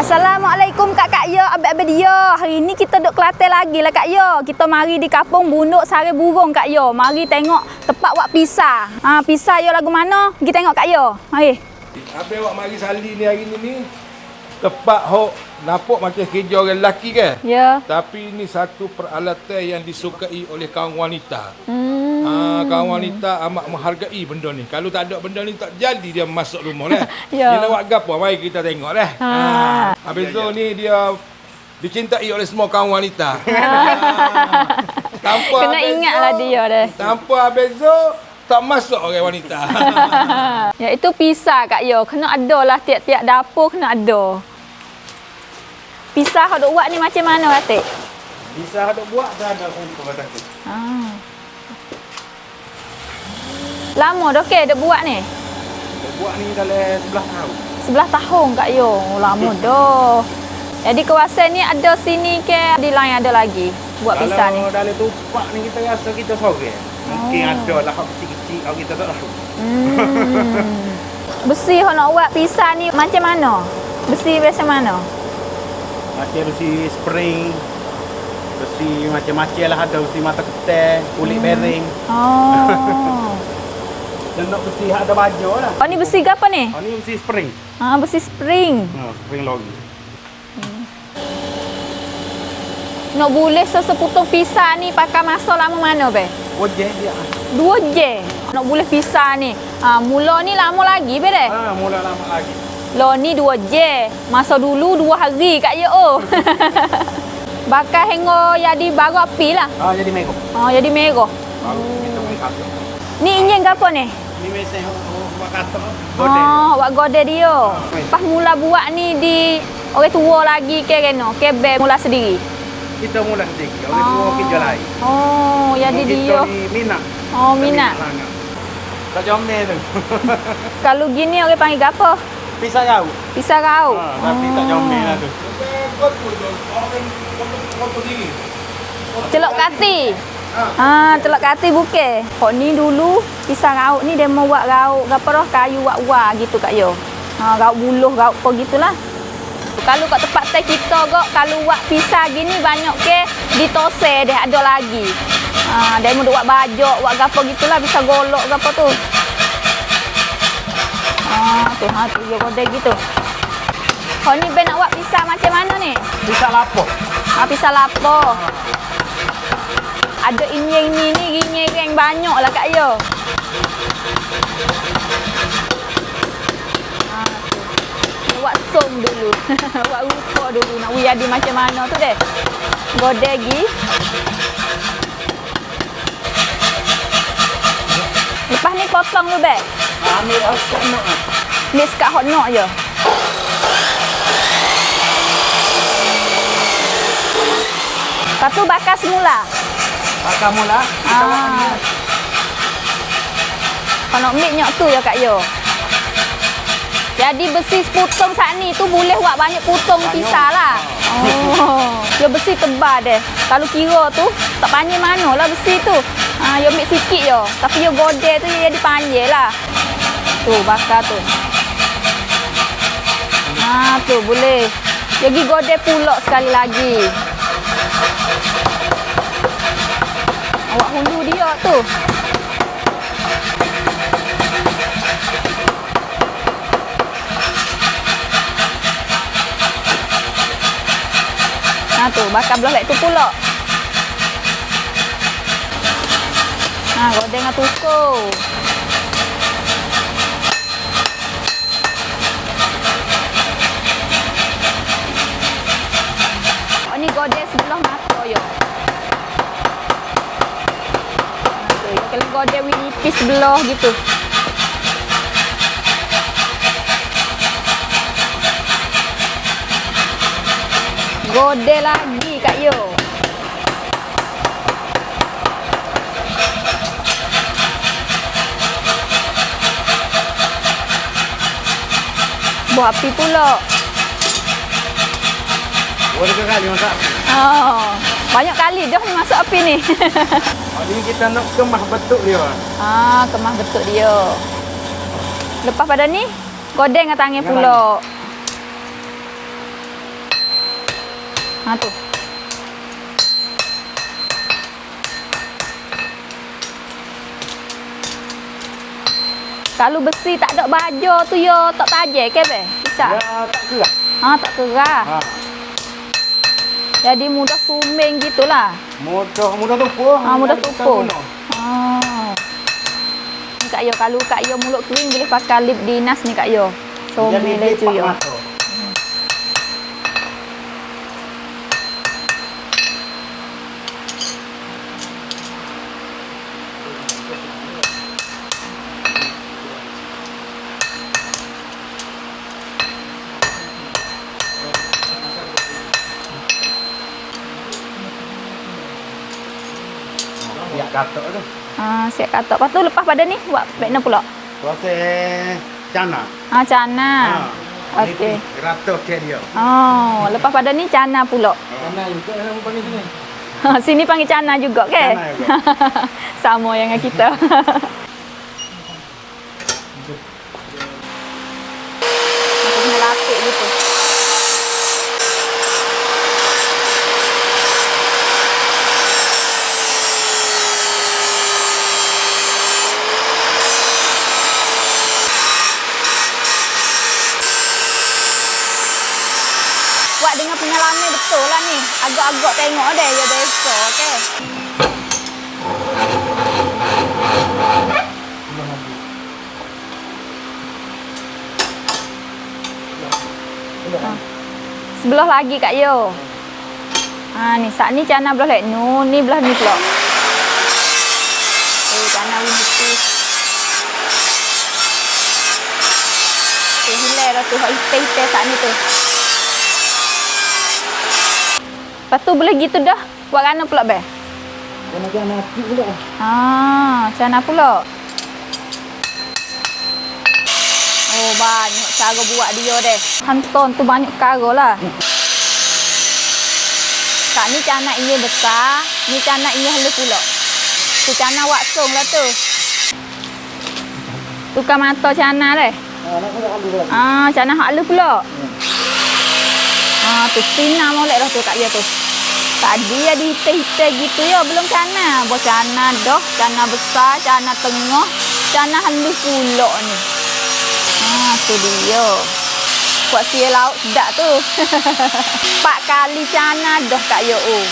Assalamualaikum Kak Kak Yo, abang-abang dia. Hari ni kita duduk Kelantan lagi lah Kak Yo. Kita mari di kampung Bunduk Sari Burung Kak Yo. Mari tengok tempat buat pisah. Ha, pisah yo lagu mana? Pergi tengok Kak Yo. Mari. Habis awak mari sali ni hari ni ni Tepat hok nampak macam kerja orang lelaki kan Ya. Tapi ini satu peralatan yang disukai oleh kaum wanita Hmm. Ha, Kaum wanita amat menghargai benda ni Kalau tak ada benda ni tak jadi dia masuk rumah lah Ya. Dia nak buat apa? Mari kita tengok lah Ha. Habis tu ni dia dicintai oleh semua kaum wanita Tanpa Kena habis ingatlah dia dah. Tanpa habis tu tak masuk orang wanita Ya itu pisah Kak Yo. Kena ada lah tiap-tiap dapur kena ada. Pisah kau duk buat ni macam mana Atik? Bisa ada buat dah ada untuk kata. Ha. Lama dah ke duk buat ni? Buat ni dalam sebelah tahun. Sebelah tahun Kak Yo. Oh, lama dah. Jadi kawasan ni ada sini ke di lain ada lagi buat pisah ni? Kalau dalam tupak ni kita rasa kita sore. Mungkin Oh. ada lah hak kecil-kecil kalau kita tak tahu. Hmm. Besi kalau nak buat pisah ni macam mana? Besi macam mana? Macam besi spring, besi macam-macam lah ada besi mata ketel, kulit bearing. Oh. Dan nak besi hak ada baju lah. oh ni besi apa ni? Oh ni besi spring. Ha, besi spring. Ha, spring lagi. Nak boleh seseputong pisah ni pakai masa lama mana be? Wajah dia. Dua je. Nak boleh pisah ni. Ha, mula ni lama lagi be deh. Ha, mula lama lagi. Lo ni dua je. Masa dulu dua hari kat ye oh. Bakal hingga jadi baru api lah. Ha, jadi mego. Oh, jadi merah. Baru kita kata. Ni enjin ke apa ni? Ni mesin buat kata. Godel. Oh, buat godel dia. Pas mula buat ni di orang tua lagi ke kena. Kebel mula sendiri. Kita mula sendiri. Orang tua kerja lain. Oh, jadi kita dia. ni minat. Oh, minat. sangat. Tak jomel tu. Kalau gini orang panggil apa? Pisah jauh. Pisah rau. Ha, tapi tak jomel lah tu. Celok kati. Ha, celok kati bukan. Kok ni dulu pisang rauk ni dia mau buat rauk apa dah kayu wak-wak gitu Kak Yo. Ha, rauk buluh, rauk apa gitulah. Kalau kat tempat teh kita kok kalau buat pisah gini banyak ke ditose deh ada lagi. Ha, dia mau buat bajak, buat gapo gitulah bisa golok gapo tu. Ha, tu ha tu yo kodek gitu. Kau ni ben nak buat pisah macam mana ni? Pisah lapor. Ha, pisah lapo. Ada inyeng ni ni inyeng yang banyak lah Kak Yo. Ha, tu. Nak buat som dulu. buat rupa dulu. Nak wui jadi macam mana tu deh. Godegi. Lepas ni potong lu be. Ambil asap nak. Ni sekat hot nok je. Lepas tu bakar semula. Pakai mula. Ah. Kalau mik nyok tu ya Kak Yo. Jadi besi seputong saat ni tu boleh buat banyak putong Banyak. pisah lah. Oh. Dia besi tebal deh. Kalau kira tu tak panjang mana lah besi tu. Ha, yo mik sikit yo. Tapi yo godel tu dia jadi panjang lah. Tu bakar tu. Ha tu boleh. Lagi godel pulak sekali lagi. Hundu dia tu. Ha tu, bakar belah lek tu pula. Ha, godeng dengan tukul. Oh, ni godeng sebelah mata yo. Ha, tu, kalau winipis sebelah gitu. Gode lagi Kak Yo. Buat api pula. Boleh ke kali masak? Oh, banyak kali dah ni masuk api ni. Oh, ni kita nak kemah betul dia. ah, kemah betul dia. Lepas pada ni, godeng dengan tangan pula. Ha tu. Kalau besi tak ada baja tu yo tak tajam ke be? Bisa. Ya tak kerah. Ha tak kerah. Ha. Jadi mudah suming gitulah. Mudah mudah tumpuk. Ha mudah tumpuk. Ha. Ni Kak Yo kalau Kak Yo mulut kering boleh pakai lip dinas ni Kak Yo. Jadi Somel leju yo. mata. Ya katok tu. Ha siap katak. Lepas tu lepas pada ni buat back pula. Proses cana. Ha cana. Okey. Rato ke dia. Oh, lepas pada ni cana pula. Mana juga nama panggil sini? Sini panggil cana juga ke? Cana juga. Sama yang dengan kita. Aku kena lapik gitu. Buat dengan pengalaman betul lah ni. Agak-agak tengok deh, ya desa, okey. Sebelah lagi Kak Yo. Ha ni saat ni cana belah lek nu, ni belah ni pula. Eh cana wingi tu. Tu hilai dah tu, hak hitai-hitai saat ni tu. Lepas tu boleh gitu dah. Buat kana pula be? Jangan api pula. Ah, cana pula. Oh, banyak cara buat dia deh. Hanton tu banyak cara lah. Tak ni cana ia besar, ni cana ia halus pula. Tu cana waksong lah tu. Tukar mata cana deh. Ha, pula. Ah, cana hak halus pula. Ah, tu sinar molek dah tu kat dia tu. Tadi ada hitai-hitai gitu ya, belum cana. Buat cana dah, cana besar, cana tengah, cana halus pula ni. Ah, tu dia. Buat sia lauk sedap tu. Empat kali cana dah kat yo. Oh.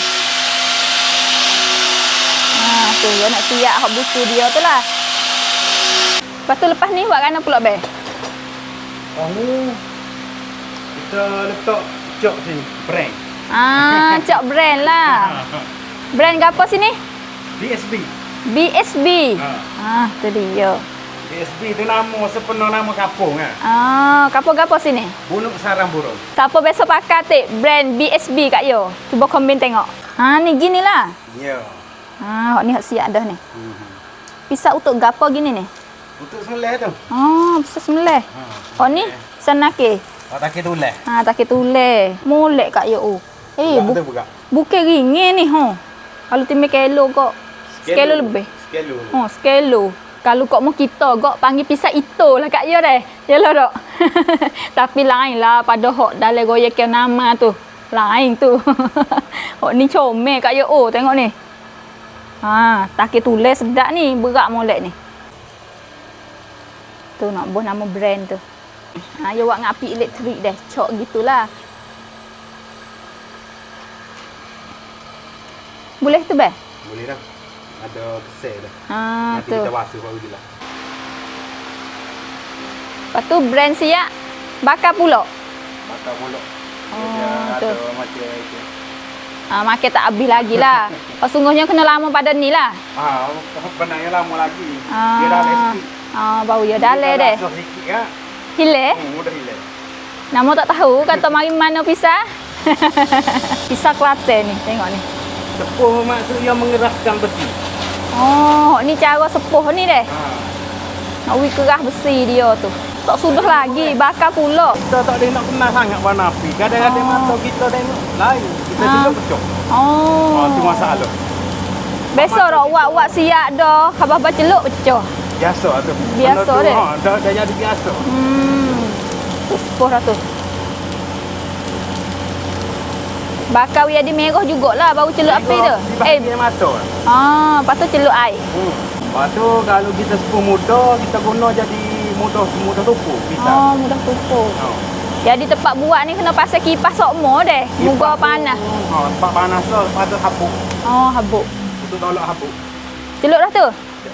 Ah, tu yo nak siap hak buku dia tu lah. Lepas tu lepas ni buat kana pula be? Oh ni. Kita letak cok sini. Prank. Ah, cak brand lah. Brand apa sini? BSB. BSB. Ha. Ah, tu dia. BSB tu nama sepenuh nama kampung ah. Ah, gapo-gapo sini? Bunuk sarang burung. Siapa biasa pakai tik brand BSB kat yo? Cuba komen tengok. Ha ni gini lah. Ya. Ha, hok ni hok siap dah ni. Hmm. Pisau untuk gapo gini ni? Untuk seleh tu. Oh, pisau sembelih. Ha. Oh ni senake. Tak kira tulah. Ha, tak kira tulis. Molek kat yo. Eh, bu buka. bukan ringin ni ho. Kalau timik kilo kok. Sekilo lebih. Sekilo. Oh, sekilo. Kalau kok mau kita kok panggil pisau itu lah kat dia deh. Yalah dok. Tapi lain lah pada hok dalam goyek ke nama tu. Lain tu. hok ni comel kat dia. Oh, tengok ni. Ha, takik tulis sedap ni. Berat molek ni. Tu nak buat nama brand tu. Ha, dia buat dengan api elektrik deh. Cok gitulah. Boleh tu beh? Boleh dah. Ada kesel dah. Ha, Nanti tu. kita basuh baru je lah. Lepas tu brand siap bakar pula. Bakar mulut. Oh, Dia tu. ada macam itu. Ah, makan tak habis lagi lah. Oh, sungguhnya kena lama pada ni lah. Ah, benarnya lama lagi. Ah. Dia dah lesi. Ah, bau ya dalai deh. Dah sikit ya. Hile. Hmm, mudah hilang. Nama tak tahu kata mari mana pisah. pisah Kelantan ni, tengok ni. Sepuh maksud yang mengeraskan besi. Oh, ni cara sepuh ni deh. Ha. Nak kerah besi dia tu. Tak sudah lagi, bakar pula. Kita tak ada nak kenal sangat warna api. Kadang-kadang Oh. mata kita tengok lain. Kita Ah. juga pecah. Oh. Oh, tu masalah. Besok dah wak-wak siap dah. Khabar baca celuk pecah. Biasa tu. Biasa tu, deh. Ha, dah, dah jadi biasa. Hmm. Tu sepuh dah tu. Bakar biar dia merah jugalah baru celup api tu. Eh. Eh, mata. ah, lepas tu celup air. Hmm. Lepas tu kalau kita sepuluh muda, kita guna jadi mudah mudah tupu Oh, pisang. mudah tumpuk. Oh. Jadi tempat buat ni kena pasang kipas sokmo deh. Muka panas. Ha, tempat panas tu, lepas tu habuk. Oh, habuk. Untuk tolak habuk. Celup dah tu?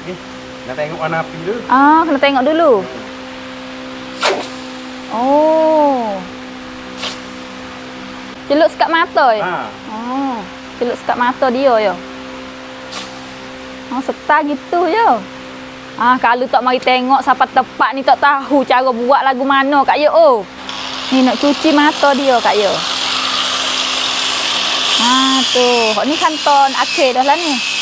Ni. Nak tengok warna api dulu. Ah, kena tengok dulu. Oh. Celup sekat mata je. Ha. Oh, celup sekat mata dia je. Oh, serta gitu je. Ah, kalau tak mari tengok siapa tepat ni tak tahu cara buat lagu mana Kak Yo. Oh. Ni nak cuci mata dia Kak Yo. Ha tu. Hok ni kanton akhir dah lah ni.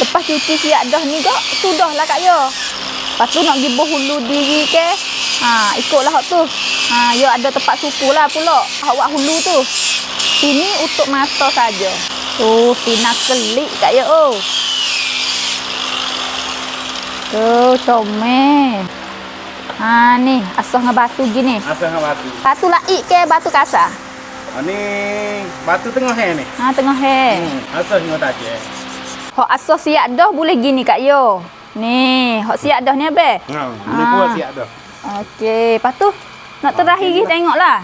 Lepas cuci siap dah ni kak, sudahlah Kak Yo. Lepas tu nak pergi hulu diri ke? Ha, ikutlah hak tu. Ha, yo ada tempat suku lah pula. Hak buat hulu tu. Sini untuk mata saja. Tu, sinar kelik Kak Yo. Oh. Tu, comel. Ha, ni, asah dengan batu gini. Asal dengan batu. Batu laik ke batu kasar? Ha, ni batu tengah hair ni. Ha, tengah he. Hmm. Asal dengan tajam. Hak asah siap dah boleh gini Kak Yo. Ni, hak siap dah ni abe. Ha, ni Ah. pun siap dah. Okey, lepas tu nak terakhir okay, lah. tengoklah.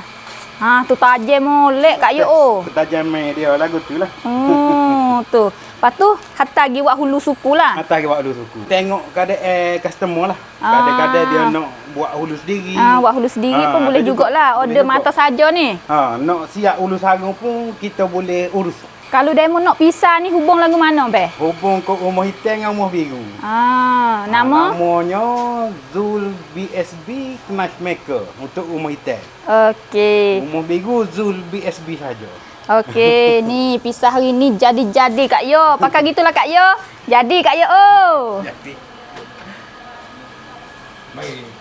Ha, tu tajam molek Kak Yo. Oh. Ketajam dia lagu tu lah. Oh, tu. Lepas tu hantar pergi buat hulu suku lah. Atas ke buat dulu suku. Tengok kadang eh customer lah. Ah. Kadang-kadang dia nak buat hulu sendiri. Ha, buat hulu sendiri Ah, pun boleh jugalah. juga. Order Boleh mata juga. saja ni. Ha, nak siap ulu sarung pun kita boleh urus. Kalau demo nak pisah ni hubung lagu mana be? Hubung ke rumah hitam dengan rumah biru. Ha, nama? namanya Zul BSB Knife Maker untuk rumah hitam. Okey. Rumah biru Zul BSB saja. Okey, ni pisah hari ni jadi-jadi Kak Yo. Pakai gitulah Kak Yo. Jadi Kak Yo. Oh. Jadi Mari.